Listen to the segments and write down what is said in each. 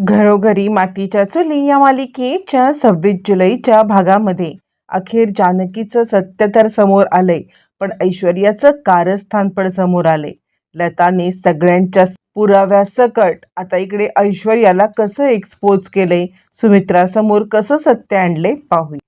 घरोघरी मातीच्या चुली या मालिकेच्या सव्वीस जुलैच्या भागामध्ये. अखेर जानकीचं सत्य तर समोर आलंय पण ऐश्वर्याचं कारस्थान पण समोर आलंय. लताने सगळ्यांच्या पुराव्यासकट आता इकडे ऐश्वर्याला कसं एक्सपोज केलंय सुमित्रासमोर कसं सत्य आणले पाहूया.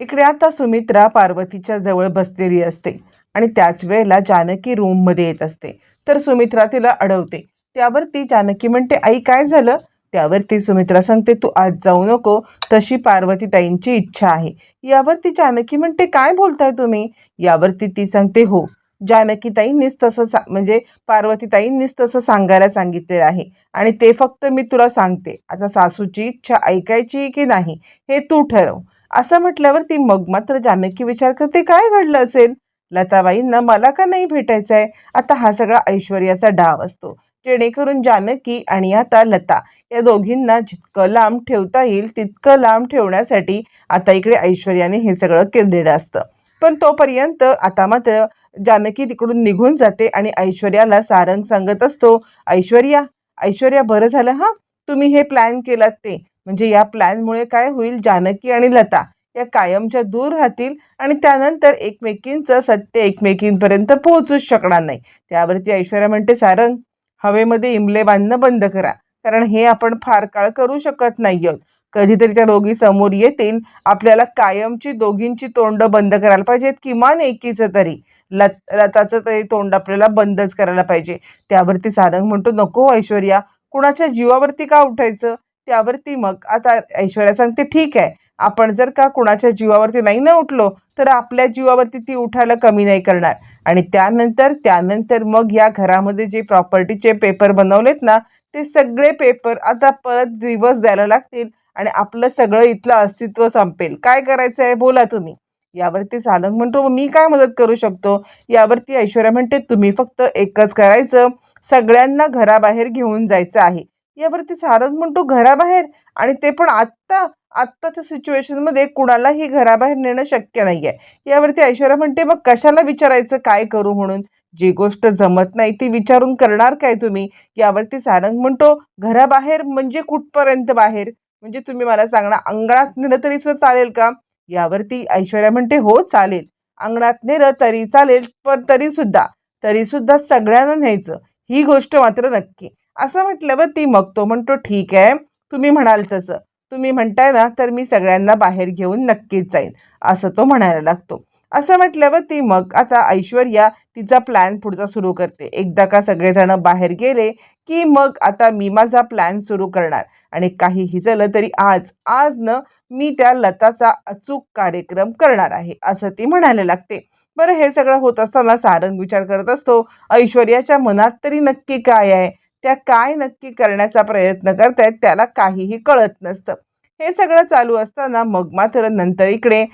इकडे आता सुमित्रा पार्वतीच्या जवळ बसलेली असते आणि त्याच वेळेला जानकी रूममध्ये येत असते. तर सुमित्रा तिला अडवते. त्यावर ती जानकी म्हणते आई काय झालं? त्यावरती सुमित्रा सांगते तू आज जाऊ नको तशी पार्वतीताईंची इच्छा आहे. यावरती जानकी म्हणते काय बोलताय तुम्ही? यावरती ती सांगते हो जानकीताईंनीच तसं सा म्हणजे पार्वतीताईंनीच तसं सांगायला सांगितलेलं आहे आणि ते फक्त मी तुला सांगते. आता सासूची इच्छा ऐकायची की नाही हे तू ठरव. असं म्हटल्यावर ती मग मात्र जानकी विचार करते काय घडलं असेल? लताबाईंना मला का नाही भेटायचं आहे आता हा सगळा ऐश्वर्याचा डाव असतो. जेणेकरून जानकी आणि आता लता या दोघींना जितकं लांब ठेवता येईल तितकं लांब ठेवण्यासाठी आता इकडे ऐश्वर्याने हे सगळं केलेलं असतं. पण तोपर्यंत आता मात्र जानकी तिकडून निघून जाते आणि ऐश्वर्याला सारंग सांगत असतो ऐश्वर्या ऐश्वर्या बरं झालं हां? तुम्ही हे प्लॅन केलात ते. म्हणजे या प्लॅनमुळे काय होईल? जानकी आणि लता या कायमच्या दूर राहतील आणि त्यानंतर एकमेकींचं सत्य एकमेकींपर्यंत पोहोचूच शकणार नाही. त्यावरती ऐश्वर्या म्हणते सारंग हवेमध्ये इमले बांधणं बंद करा. कारण हे आपण फार काळ करू शकत नाही आहोत कधीतरी त्या दोघी समोर येतील. आपल्याला कायमची दोघींची तोंड बंद करायला पाहिजेत किमान एकीचं तरी. लत लताचं तरी तोंड आपल्याला बंदच करायला पाहिजे. त्यावरती सारंग म्हणतो नको ऐश्वर्या. कुणाच्या जीवावरती का उठायचं? त्यावरती मग. आता ऐश्वर्या सांगते ठीक आहे. आपण जर का कुणाच्या जीवावरती नाही ना उठलो तर आपल्या जीवावरती ती उठायला कमी नाही करणार. आणि त्यानंतर त्यानंतर मग या घरामध्ये जे प्रॉपर्टीचे पेपर बनवलेत ना ते सगळे पेपर आता परत दिवस द्यायला लागतील आणि आपलं सगळं इथलं अस्तित्व संपेल. काय करायचं आहे बोला तुम्ही. यावरती सालंग म्हणतो मी काय मदत करू शकतो? यावरती ऐश्वर्या म्हणते तुम्ही फक्त एकच करायचं सगळ्यांना घराबाहेर घेऊन जायचं आहे. यावरती सारंग म्हणतो घराबाहेर आणि ते पण आत्ता आत्ताच्या सिच्युएशनमध्ये कुणालाही घराबाहेर नेणं शक्य नाही आहे यावरती ऐश्वर्या म्हणते मग कशाला विचारायचं? काय करू म्हणून? जी गोष्ट जमत नाही ती विचारून करणार काय तुम्ही? यावरती सारंग म्हणतो घराबाहेर म्हणजे कुठपर्यंत बाहेर? म्हणजे तुम्ही मला सांगणार अंगणात नेलं तरी सुद्धा चालेल का? यावरती ऐश्वर्या म्हणते हो चालेल. अंगणात नेलं तरी चालेल पण तरी सुद्धा तरी सुद्धा सगळ्यांना न्यायचं. ही गोष्ट मात्र नक्की. असं म्हटल्यावर ती मग तो म्हणतो ठीक आहे. तुम्ही म्हणाल तसं. तुम्ही म्हणताय ना तर मी सगळ्यांना बाहेर घेऊन नक्कीच जाईन असं तो म्हणायला लागतो. असं म्हटल्यावर ती मग आता ऐश्वर्या तिचा प्लॅन पुढचा सुरू करते. एकदा का सगळेजण बाहेर गेले की मग आता मी माझा प्लॅन सुरू करणार. आणि काही झालं तरी आज आज न मी त्या लताचा अचूक कार्यक्रम करणार आहे असं ती म्हणायला लागते. बरं हे सगळं होत असताना सारंग विचार करत असतो ऐश्वर्याच्या मनात तरी नक्की काय आहे? त्या काय नक्की करण्याचा प्रयत्न करतायत त्याला काहीही कळत नसतं. हे सगळं चालू असताना मग मात्र नंतर इकडे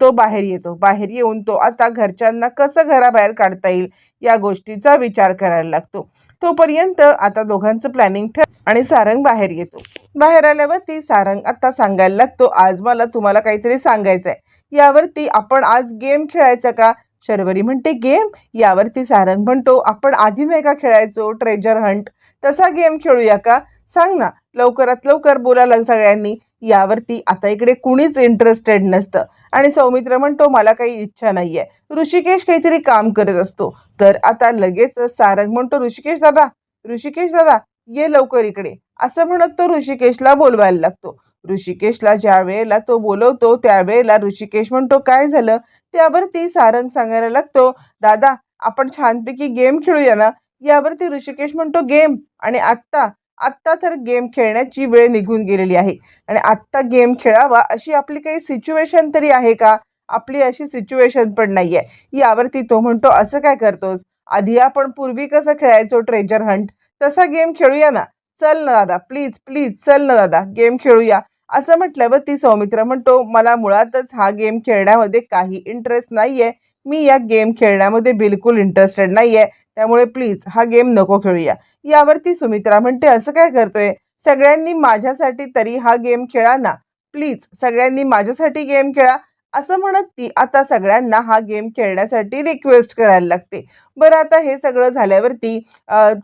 तो बाहेर येतो. बाहेर येऊन तो आता घरच्यांना कसं घराबाहेर काढता येईल या गोष्टीचा विचार करायला लागतो. तोपर्यंत आता दोघांचं प्लॅनिंग ठर आणि सारंग बाहेर येतो. बाहेर आल्यावरती सारंग आता सांगायला लागतो आज मला तुम्हाला काहीतरी सांगायचं आहे यावरती आपण आज गेम खेळायचा का? शर्वरी म्हणते गेम यावरती सारंग म्हणतो आपण आधी नाही का खेळायचो ट्रेजर हंट तसा गेम खेळूया का? सांग ना लवकरात लवकर बोला सगळ्यांनी. यावरती आता इकडे कुणीच इंटरेस्टेड नसतं. आणि सौमित्र म्हणतो मला काही इच्छा नाही आहे ऋषिकेश काहीतरी काम करत असतो. तर आता लगेच सारंग म्हणतो ऋषिकेश दादा ऋषिकेश दादा ये लवकर इकडे. असं म्हणत तो ऋषिकेशला बोलवायला लागतो. ऋषिकेशला ज्या वेळेला तो बोलवतो त्यावेळेला ऋषिकेश म्हणतो काय झालं? त्यावरती सारंग सांगायला लागतो दादा आपण छानपैकी गेम खेळूया ना? यावरती ऋषिकेश म्हणतो गेम. आणि आत्ता आत्ता तर गेम खेळण्याची वेळ निघून गेलेली आहे. आणि आत्ता गेम खेळावा अशी आपली काही सिच्युएशन तरी आहे का? आपली अशी सिच्युएशन पण नाही आहे यावरती तो म्हणतो असं काय करतोस? आधी आपण पूर्वी कसं खेळायचो ट्रेजर हंट? तसा गेम खेळूया ना. चल ना दादा प्लीज प्लीज चल ना दादा गेम खेळूया. असं म्हटल्यावर ती सौमित्र म्हणतो मला मुळातच हा गेम खेळण्यामध्ये काही इंटरेस्ट नाही आहे मी या गेम खेळण्यामध्ये बिलकुल इंटरेस्टेड नाही आहे त्यामुळे प्लीज हा गेम नको खेळूया. यावरती सुमित्रा म्हणते असं काय करतोय? सगळ्यांनी माझ्यासाठी तरी हा गेम खेळा ना. प्लीज सगळ्यांनी माझ्यासाठी गेम खेळा. असं म्हणत ती आता सगळ्यांना हा गेम खेळण्यासाठी रिक्वेस्ट करायला लागते. बरं आता हे सगळं झाल्यावरती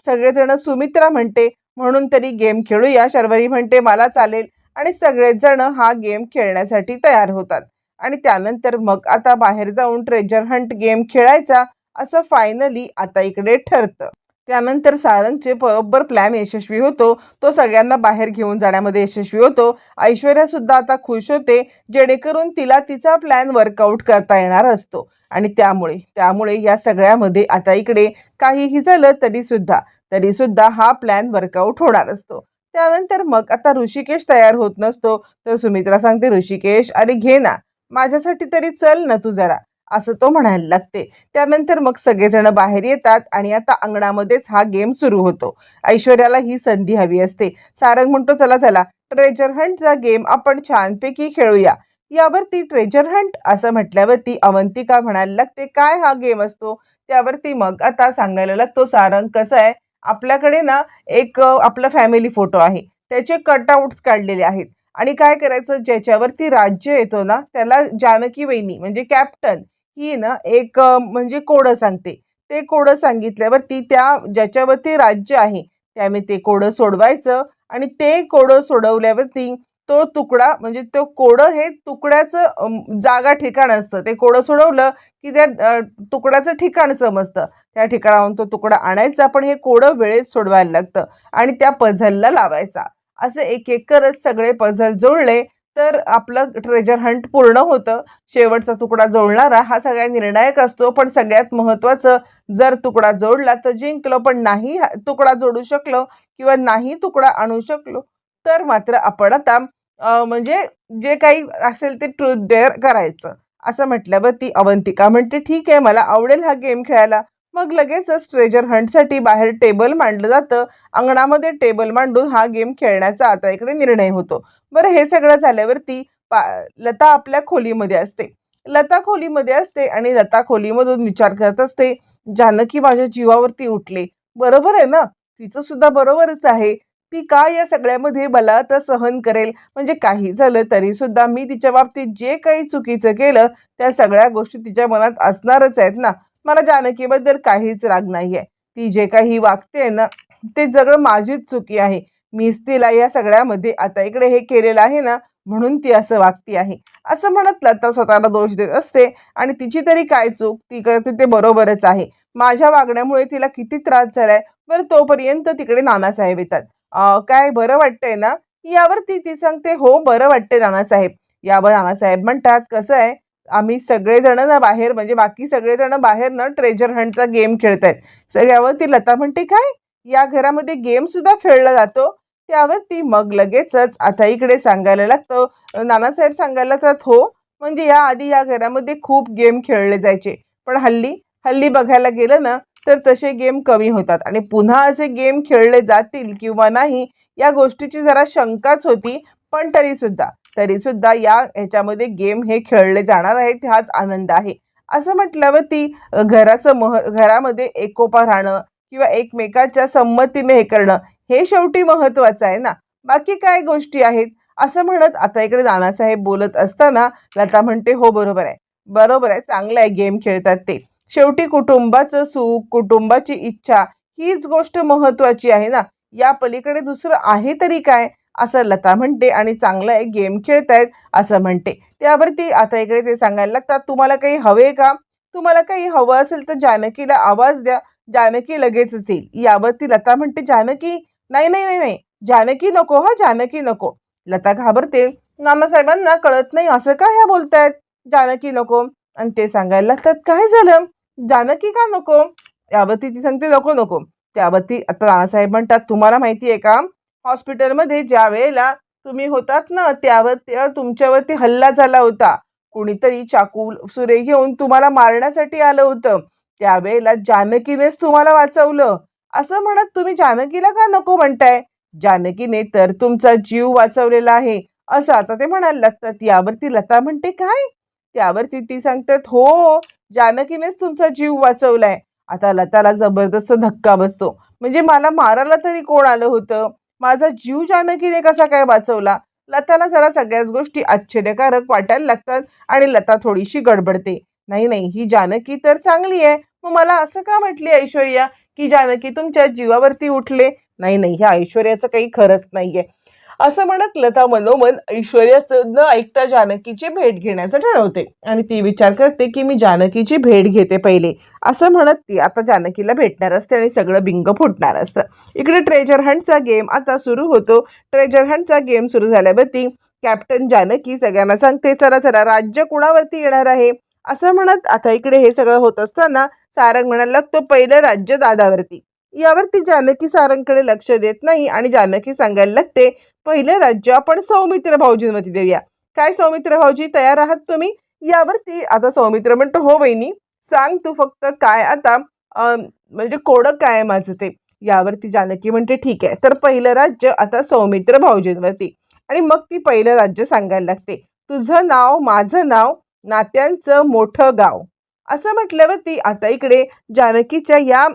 सगळेजण सुमित्रा म्हणते म्हणून तरी गेम खेळूया. शर्वरी म्हणते मला चालेल. आणि सगळेच जण हा गेम खेळण्यासाठी तयार होतात. आणि त्यानंतर मग आता बाहेर जाऊन ट्रेजर हंट गेम खेळायचा असं फायनली आता इकडे ठरतं. त्यानंतर सारंगचे बरोबर प्लॅन यशस्वी होतो. तो सगळ्यांना बाहेर घेऊन जाण्यामध्ये यशस्वी होतो. ऐश्वर्या सुद्धा आता खुश होते जेणेकरून तिला तिचा प्लॅन वर्कआउट करता येणार असतो. आणि त्यामुळे त्यामुळे या सगळ्यामध्ये आता इकडे काहीही झालं तरी सुद्धा तरी सुद्धा हा प्लॅन वर्कआउट होणार असतो. त्यानंतर मग आता ऋषिकेश तयार होत नसतो. तर सुमित्रा सांगते ऋषिकेश अरे घे ना माझ्यासाठी तरी चल ना तू जरा असं तो म्हणायला लागते. त्यानंतर मग सगळेजण बाहेर येतात आणि आता अंगणामध्येच हा गेम सुरू होतो. ऐश्वर्याला ही संधी हवी असते. सारंग म्हणतो चला चला ट्रेजर हंटचा गेम आपण छानपैकी खेळूया. यावरती ट्रेजर हंट असं म्हटल्यावरती अवंतिका म्हणायला लागते काय हा गेम असतो? त्यावरती मग आता सांगायला लागतो सारंग कसं आहे? आपल्याकडे ना एक आपला फॅमिली फोटो आहे. त्याचे कटआउट्स काढलेले आहेत. आणि काय करायचं ज्याच्यावरती राज्य येतो ना त्याला जानकी वहिनी म्हणजे कॅप्टन ही ना एक म्हणजे कोडं सांगते. ते कोडं सांगितल्यावरती त्या ज्याच्यावरती राज्य आहे त्याने ते कोडं सोडवायचं आणि ते कोडं सोडवल्यावरती तो तुकडा म्हणजे तो कोडं हे तुकड्याचं जागा ठिकाण असतं. ते कोडं सोडवलं की त्या तुकड्याचं ठिकाण समजतं. त्या ठिकाणाहून तो तुकडा आणायचा पण हे कोडं वेळेत सोडवायला लागतं आणि त्या पझलला लावायचा. असे एक एक करत सगळे पझल जोडले तर आपलं ट्रेजर हंट पूर्ण होतं. शेवटचा तुकडा जोडणारा हा सगळ्यात निर्णायक असतो. पण सगळ्यात महत्त्वाचं जर तुकडा जोडला तर जिंकलो पण नाही तुकडा जोडू शकलो किंवा नाही तुकडा आणू शकलो तर मात्र आपण आता म्हणजे जे काही असेल ते ट्रूथ डेअर करायचं. असं म्हटल्यावर ती अवंतिका म्हणते ठीक आहे मला आवडेल हा गेम खेळायला. मग लगेचच ट्रेजर हंटसाठी बाहेर टेबल मांडलं जातं. अंगणामध्ये टेबल मांडून हा गेम खेळण्याचा आता इकडे निर्णय होतो. बरं हे सगळं झाल्यावरती पा लता आपल्या खोलीमध्ये असते. लता खोलीमध्ये असते आणि लता खोलीमधून विचार करत असते जानकी माझ्या जीवावरती उठले. बरोबर आहे ना? तिचं सुद्धा बरोबरच आहे. ती का या सगळ्यामध्ये मला तर सहन करेल? म्हणजे काही झालं तरी सुद्धा मी तिच्या बाबतीत जे काही चुकीचं केलं त्या सगळ्या गोष्टी तिच्या मनात असणारच आहेत ना. मला जानकीबद्दल काहीच राग नाहीये. ती जे काही वागते ना ते सगळं माझीच चुकी आहे. मीच तिला या सगळ्यामध्ये आता इकडे हे केलेलं आहे ना म्हणून ती असं वागती आहे. असं म्हणत लता स्वतःला दोष देत असते आणि तिची तरी काय चूक? ती करते ते बरोबरच आहे. माझ्या वागण्यामुळे तिला किती त्रास झालाय? बरं तोपर्यंत तिकडे नानासाहेब येतात. काय बरं वाटतंय ना यावरती ती सांगते हो बरं वाटतंय नानासाहेब. यावर नानासाहेब म्हणतात कसं आहे आम्ही सगळेजण ना बाहेर म्हणजे बाकी सगळेजण बाहेर ना ट्रेजर हंटचा गेम खेळतायत. सगळ्यावरती लता म्हणते काय? या घरामध्ये गेम सुद्धा खेळला जातो? त्यावर ती मग लगेचच आता इकडे सांगायला लागतं. नानासाहेब सांगायला लागतात हो म्हणजे या आधी या घरामध्ये खूप गेम खेळले जायचे. पण हल्ली हल्ली बघायला गेलं ना तर तसे गेम कमी होतात. आणि पुन्हा असे गेम खेळले जातील किंवा नाही या गोष्टीची जरा शंकाच होती पण तरीसुद्धा. तरीसुद्धा या ह्याच्यामध्ये गेम हे खेळले जाणार आहेत हाच आनंद आहे. असं म्हटल्यावर ती घराचं मह घरामध्ये एकोपा राहणं किंवा एकमेकाच्या संमतीने हे करणं हे शेवटी महत्वाचं आहे ना? बाकी काय गोष्टी आहेत? असं म्हणत आता इकडे नानासाहेब बोलत असताना लता म्हणते हो बरोबर आहे. बरोबर आहे. चांगलं आहे गेम खेळतात ते. शेवटी कुटुंबाचं सुख कुटुंबाची इच्छा हीच गोष्ट महत्वाची आहे ना. या पलीकडे दुसरं आहे तरी काय? असं लता म्हणते आणि चांगलं आहे गेम खेळतायत असं म्हणते. त्यावरती आता इकडे ते सांगायला लागतात तुम्हाला काही हवे का? तुम्हाला काही हवं असेल तर जानकीला आवाज द्या. जानकी लगेचच येईल. यावरती लता म्हणते जानकी नाही नाही नाही नाही. जानकी नको हा जानकी नको. लता घाबरते. नानासाहेबांना कळत नाही असं का ह्या बोलतायत? जानकी नको. आणि ते सांगायला लागतात काय झालं? जानकी का नको? यावरती ती सांगते नको नको. त्यावरती आता नानासाहेब म्हणतात तुम्हाला माहिती आहे का? हॉस्पिटलमध्ये ज्या वेळेला तुम्ही होतात ना त्यावर त्या तुमच्यावरती हल्ला झाला होता. कुणीतरी चाकू सुरे घेऊन तुम्हाला मारण्यासाठी आलं होतं. त्यावेळेला जानकीनेच तुम्हाला वाचवलं. असं म्हणत तुम्ही जानकीला का नको म्हणताय? जानकीने तर तुमचा जीव वाचवलेला आहे. असं आता ते म्हणायला लागतात. यावरती लता म्हणते काय? त्यावरती ती सांगतात हो जानकीनेच तुमचा जीव वाचवलाय. आता लताला जबरदस्त धक्का बसतो. म्हणजे मला मारायला तरी कोण आलं होतं? माझा जीव जानकीने कसा काय वाचवला? लताला जरा सगळ्याच गोष्टी आश्चर्यकारक वाटायला लागतात आणि लता थोडीशी गडबडते. नाही नाही ही जानकी तर चांगली आहे. मग मला असं का म्हटली ऐश्वर्या की जानकी तुमच्या जीवावरती उठले? नाही नाही ह्या ऐश्वर्याचं काही खरंच नाहीये. असं म्हणत लता मनोमन ऐश्वर्याचं न ऐकता जानकीची भेट घेण्याचं ठरवते आणि ती विचार करते की मी जानकीची भेट घेते पहिले. असं म्हणत ती आता जानकीला भेटणार असते आणि सगळं बिंग फुटणार असतं. इकडे ट्रेजर हंटचा गेम आता सुरू होतो. ट्रेजर हंटचा गेम सुरू झाल्यावरती कॅप्टन जानकी सगळ्यांना सांगते चला चला राज्य कुणावरती येणार आहे? असं म्हणत आता इकडे हे सगळं होत असताना सारंग म्हणायला लागतो पहिलं राज्य दादावरती. यावरती जानकी सारंगकडे लक्ष देत नाही आणि जानकी सांगायला लागते पहिलं राज्य आपण सौमित्र भाऊजींवरती देऊया. काय सौमित्र भाऊजी तयार आहात तुम्ही? यावरती. आता सौमित्र म्हणतो हो वहिनी सांग तू फक्त काय आता म्हणजे कोडं काय माझं ते. यावरती जानकी म्हणते ठीक आहे तर पहिलं राज्य आता सौमित्र भाऊजींवरती. आणि मग ती पहिलं राज्य सांगायला लागते तुझं नाव माझं नाव नात्यांचं मोठं गाव. असं म्हटल्यावरती आता इकडे जानकीच्या या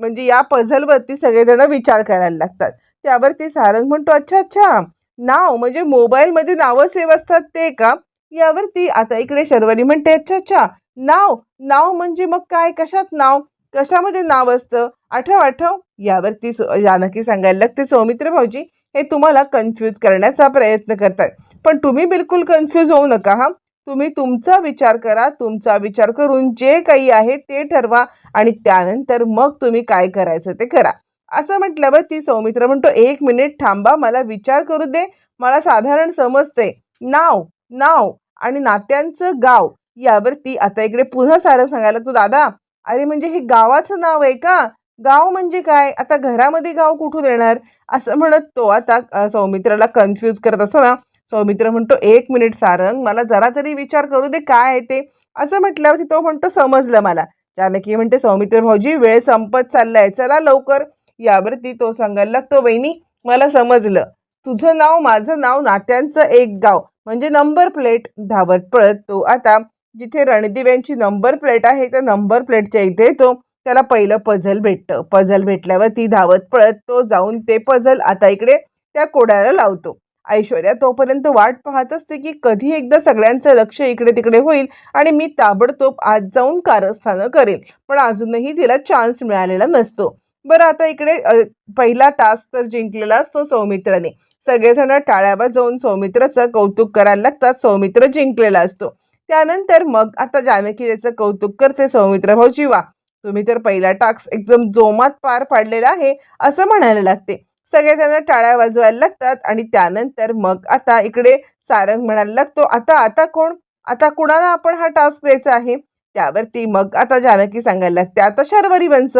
म्हणजे या पझलवरती सगळेजण विचार करायला लागतात. त्यावरती सारंग म्हणतो अच्छा अच्छा नाव म्हणजे मोबाईलमध्ये नावं सेव असतात ते का? यावरती आता इकडे शर्वरी म्हणते अच्छा अच्छा नाव नाव म्हणजे मग काय? कशात नाव? कशामध्ये नाव असतं? आठव आठव. यावरती सो- जानकी सांगायला लागते सौमित्र भाऊजी हे तुम्हाला कन्फ्यूज करण्याचा प्रयत्न करतात पण तुम्ही बिलकुल कन्फ्यूज होऊ नका हा. तुम्ही तुमचा विचार करा तुमचा विचार करून जे काही आहे ते ठरवा आणि त्यानंतर मग तुम्ही काय करायचं ते करा. असं म्हटल्यावर ती सौमित्र म्हणतो एक मिनिट थांबा मला विचार करू दे मला साधारण समजते नाव नाव आणि नात्यांचं गाव यावरती आता इकडे पुन्हा सारं सांगायला तू दादा अरे म्हणजे हे गावाचं नाव आहे का? गाव म्हणजे काय? आता घरामध्ये गाव कुठून येणार? असं म्हणत तो आता सौमित्राला कन्फ्यूज करत असताना सौमित्र म्हणतो एक मिनिट सारंग मला जरा तरी विचार करू दे काय आहे ते? असं म्हटल्यावरती तो म्हणतो समजलं मला. जानकी म्हणते सौमित्र भाऊजी वेळ संपत चाललाय. चला लवकर. यावरती तो सांगायला लागतो वहिनी मला समजलं. तुझं नाव माझं नाव नात्यांचं एक गाव. म्हणजे नंबर प्लेट. धावत पळत तो आता जिथे रणदिव्यांची नंबर प्लेट आहे त्या नंबर प्लेटच्या इथे तो त्याला पहिलं पझल भेटतं. पझल भेटल्यावर ती धावत पळत तो जाऊन ते पझल आता इकडे त्या कोड्याला लावतो. ऐश्वर्या तोपर्यंत वाट पाहत असते की कधी एकदा सगळ्यांचं लक्ष इकडे तिकडे होईल आणि मी ताबडतोब आज जाऊन कारस्थानं करेल. पण अजूनही तिला चान्स मिळालेला नसतो. बरं आता इकडे पहिला टास्क तर जिंकलेला असतो सौमित्राने. सगळेजण टाळ्यावर जाऊन सौमित्राचं कौतुक करायला लागतात. सौमित्र जिंकलेला असतो. त्यानंतर मग आता जानकी त्याचं कौतुक करते सौमित्र भाऊजी वा तुम्ही तर पहिला टास्क एकदम जोमात पार पाडलेला आहे असं म्हणायला लागते. सगळेजण टाळ्या वाजवायला लागतात आणि त्यानंतर मग आता इकडे सारंग म्हणायला लागतो आता आता कोण? आता कुणाला आपण हा टास्क द्यायचा आहे? त्यावरती मग आता जानकी सांगायला लागते आता शर्वरी वंश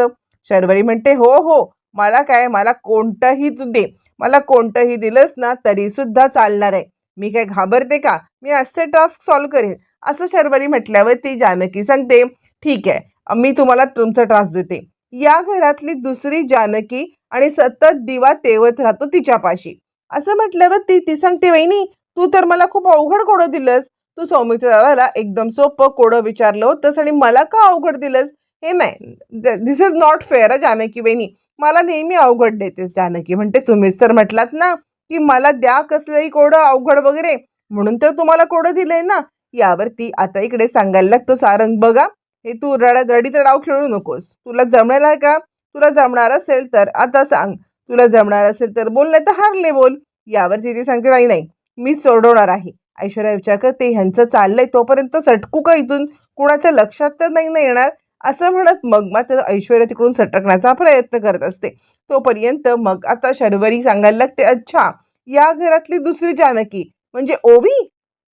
शर्वरी म्हणते हो हो मला काय मला कोणतंही तू दे. मला कोणतंही दिलंस ना तरी सुद्धा चालणार आहे. मी काय घाबरते का? मी असे टास्क सॉल्व्ह करेन. असं शर्वरी म्हटल्यावर ती जानकी सांगते ठीक आहे मी तुम्हाला तुमचा टास्क देते. या घरातली दुसरी जानकी आणि सतत दिवा तेवत राहतो तिच्यापाशी. असं म्हटल्यावर ती ती सांगते वहिनी तू तर मला खूप अवघड कोडं दिलंस. तू सौमित्राला एकदम सोपं कोडं विचारलं होतंस आणि मला का अवघड दिलंस? हे नाही this is not fair Janaki वहिनी. मला नेहमी अवघड देतेस जानकी म्हणते तुम्हीच तर म्हटलात ना की मला द्या कसलंही कोडं अवघड वगैरे. म्हणून तर तुम्हाला कोडं दिलंय ना. यावरती आता इकडे सांगायला लागतो सारंग बघा हे तू रडा रडीचा डाव खेळू नकोस. तुला जमलेला आहे का? तुला जमणार असेल तर आता सांग. तुला जमणार असेल तर बोल नाही तर हारले बोल. यावरती तिथे सांगते नाही नाही मी सोडवणार आहे. ऐश्वर्या विचार करते ह्यांचं चाललंय तोपर्यंत सटकू का इथून? कुणाच्या लक्षात तर नाही ना येणार. असं म्हणत मग मात्र ऐश्वर्या तिकडून सटकण्याचा प्रयत्न करत असते. तोपर्यंत मग आता शर्वरी सांगायला लागते अच्छा या घरातली दुसरी जानकी म्हणजे ओवी?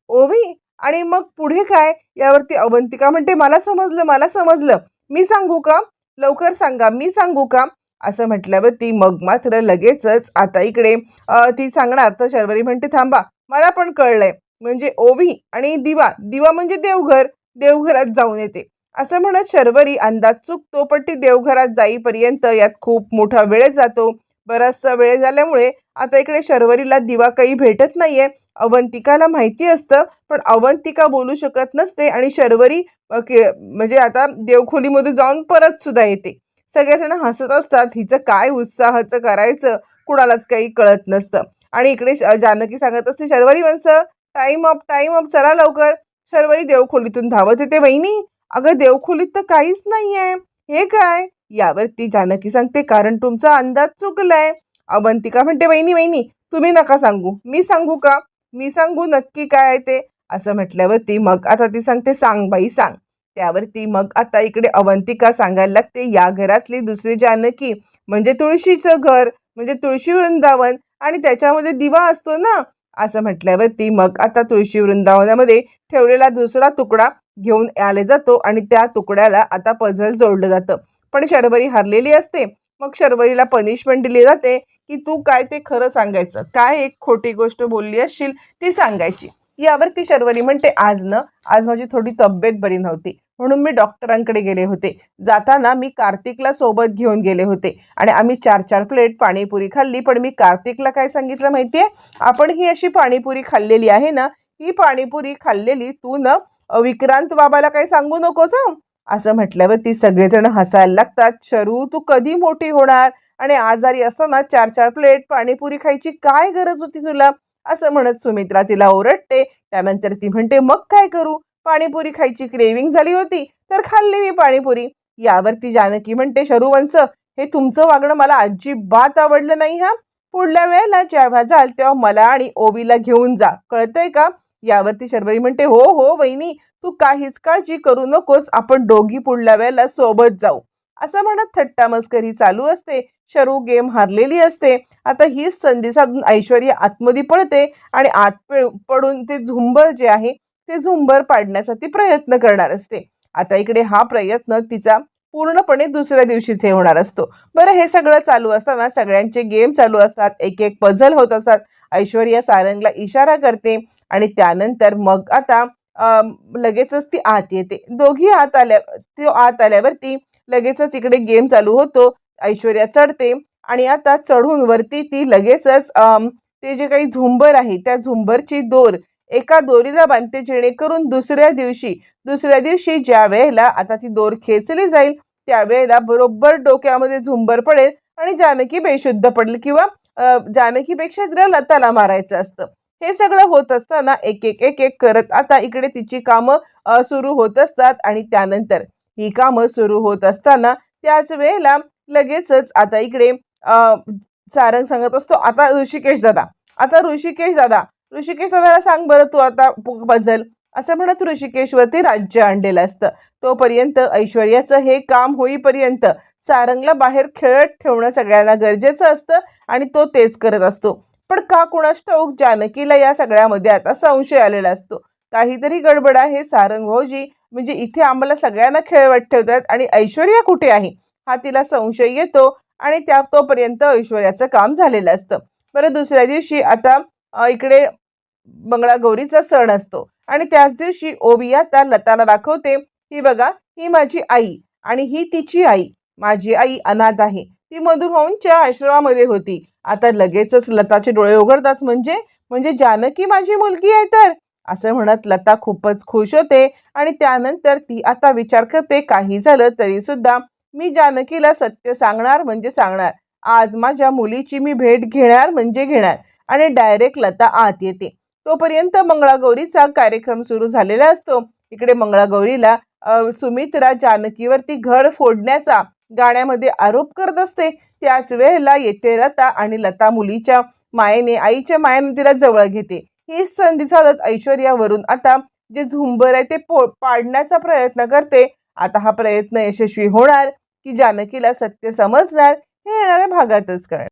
ओवी? आणि मग पुढे काय? यावरती अवंतिका म्हणते मला समजलं मला समजलं. मी सांगू का? लवकर सांगा. मी सांगू का? असं म्हटल्यावर ती मग मात्र लगेचच आता इकडे ती सांगणार. तर शर्वरी म्हणते थांबा मला पण कळलंय. म्हणजे ओवी आणि दिवा. दिवा म्हणजे देवघर. देवघरात जाऊन येते. असं म्हणत शर्वरी अंदाज चुकतो पण ती देवघरात जाईपर्यंत यात खूप मोठा वेळ जातो. बराचसा वेळ झाल्यामुळे आता इकडे शर्वरीला दिवा काही भेटत नाहीये. अवंतिकाला माहिती असतं पण अवंतिका बोलू शकत नसते आणि शर्वरी के- म्हणजे आता देवखोलीमध्ये जाऊन परत सुद्धा येते. सगळेजण हसत असतात हिचं काय उत्साहाचं करायचं कुणालाच काही कळत नसतं. आणि इकडे श- जानकी सांगत असते शर्वरी वंश टाइम अप टाइम अप चला लवकर. शर्वरी देवखोलीतून धावत येते वहिनी अगं देवखोलीत तर काहीच नाही आहे हे काय? यावरती जानकी सांगते कारण तुमचा अंदाज चुकलाय. अवंतिका म्हणते वहिनी वहिनी तुम्ही नका सांगू. मी सांगू का? मी सांगू नक्की काय आहे ते? असं म्हटल्यावरती मग आता ती सांगते सांग बाई सांग. त्यावरती मग आता इकडे अवंतिका सांगायला लागते या घरातली दुसरी जानकी म्हणजे तुळशीचं घर म्हणजे तुळशी वृंदावन आणि त्याच्यामध्ये दिवा असतो ना? असं म्हटल्यावरती मग आता तुळशी वृंदावनामध्ये ठेवलेला दुसरा तुकडा घेऊन आले जातो आणि त्या तुकड्याला आता पझल जोडलं जातं. पण शर्वरी हरलेली असते. मग शर्वरीला पनिशमेंट दिली जाते. की तू काय ते खरं सांगायचं? काय एक खोटी गोष्ट बोलली असशील ती सांगायची. यावरती शर्वरी म्हणते आज न आज माझी थोडी तब्येत बरी नव्हती. म्हणून मी डॉक्टरांकडे गेले होते. जाताना मी कार्तिकला सोबत घेऊन गेले होते. आणि आम्ही चार चार प्लेट पाणीपुरी खाल्ली. पण मी कार्तिकला काय सांगितलं माहितीये? आपण ही अशी पाणीपुरी खाल्लेली आहे ना ही पाणीपुरी खाल्लेली तू न विक्रांत बाबाला काही सांगू नकोस असं म्हटल्यावर ती सगळेजण हसायला लागतात. शरू तू कधी मोठी होणार? आणि आजारी असताना चार चार प्लेट पाणीपुरी खायची काय गरज होती तुला? असं म्हणत सुमित्रा तिला ओरडते. त्यानंतर ती म्हणते मग काय करू? पाणीपुरी खायची क्रेविंग झाली होती तर खाल्ली मी पाणीपुरी. यावरती जानकी म्हणते शरुवंश हे तुमचं वागणं मला अजिबात आवडलं नाही हा? पुढल्या वेळेला जेव्हा जाल तेव्हा मला आणि ओवीला घेऊन जा. कळतंय का? यावरती शर्वरी म्हणते हो हो वहिनी तू काहीच काळजी करू नकोस आपण दोघी पुढल्या वेळेला सोबत जाऊ. असं म्हणत थट्टा मस्करी चालू असते. शरू गेम हारलेली असते. आता हीच संधी साधून ऐश्वर्या आतमध्ये पडते आणि आत पडून ते झुंबर जे आहे ते झुंबर पाडण्यासाठी प्रयत्न करणार असते. आता इकडे हा प्रयत्न तिचा पूर्णपणे दुसऱ्या दिवशीच हे होणार असतो. बरं हे सगळं चालू असताना सगळ्यांचे गेम चालू असतात. एक एक पझल होत असतात. ऐश्वर्या सारंगला इशारा करते आणि त्यानंतर मग आता लगेचच ती आत येते. दोघी आत आल्या तो आत आल्यावरती लगेचच इकडे गेम चालू होतो. ऐश्वर्या चढते आणि आता चढून वरती ती लगेचच ते जे काही झुंबर आहे त्या झुंबरची दोर एका दोरीला बांधते जेणेकरून दुसऱ्या दिवशी दुसऱ्या दिवशी ज्या वेळेला आता ती दोर खेचली जाईल त्यावेळेला बरोबर डोक्यामध्ये झुंबर पडेल आणि जामेकी बेशुद्ध पडेल किंवा अ, तिला लताला मारायचं असतं. हे सगळं होत असताना एक एक एक एक करत आता इकडे तिची कामं सुरू होत असतात आणि त्यानंतर ही कामं सुरू होत असताना त्याच वेळेला लगेचच आता इकडे सारंग सांगत असतो आता ऋषिकेश दादा आता ऋषिकेश दादा ऋषिकेश दादाला सांग बरं तू आता बजल असं म्हणत ऋषिकेशवरती राज्य आणलेलं असतं. तोपर्यंत ऐश्वर्याचं हे काम होईपर्यंत सारंगला बाहेर खेळत ठेवणं सगळ्यांना गरजेचं असतं आणि तो तेच करत असतो. पण का कुणास ठाऊक जानकीला या सगळ्यामध्ये आता संशय आलेला असतो. काहीतरी गडबड आहे. सारंग भाऊजी म्हणजे इथे आम्हाला सगळ्यांना खेळवट ठेवतात आणि ऐश्वर्या कुठे आहे? हा तिला संशय येतो आणि त्या तोपर्यंत ऐश्वर्याचं काम झालेलं असतं. बरं दुसऱ्या दिवशी आता इकडे बंगळागौरीचा सण असतो. आणि त्याच दिवशी ओवी आता लताला दाखवते. ही बघा ही माझी आई आणि ही तिची आई. माझी आई अनाथ आहे. ती मधुभाऊंच्या आश्रमामध्ये होती. आता लगेचच लताचे डोळे उघडतात. म्हणजे म्हणजे जानकी माझी मुलगी आहे तर? असं म्हणत लता खूपच खुश होते आणि त्यानंतर ती आता विचार करते काही झालं तरी सुद्धा मी जानकीला सत्य सांगणार म्हणजे सांगणार. आज माझ्या मुलीची मी भेट घेणार म्हणजे घेणार. आणि डायरेक्ट लता आत येते. तोपर्यंत मंगळागौरीचा कार्यक्रम सुरू झालेला असतो. इकडे मंगळागौरीला सुमित्रा जानकीवरती घर फोडण्याचा गाण्यामध्ये आरोप करत असते. त्याच वेळेला येते लता आणि लता मुलीच्या मायेने आईच्या मायेने तिला जवळ घेते. ही संधी साधत ऐश्वर्यावरून आता जे झुंबर आहे ते पो पाडण्याचा प्रयत्न करते. आता हा प्रयत्न यशस्वी होणार की जानकीला सत्य समजणार हे येणाऱ्या भागातच कळणार.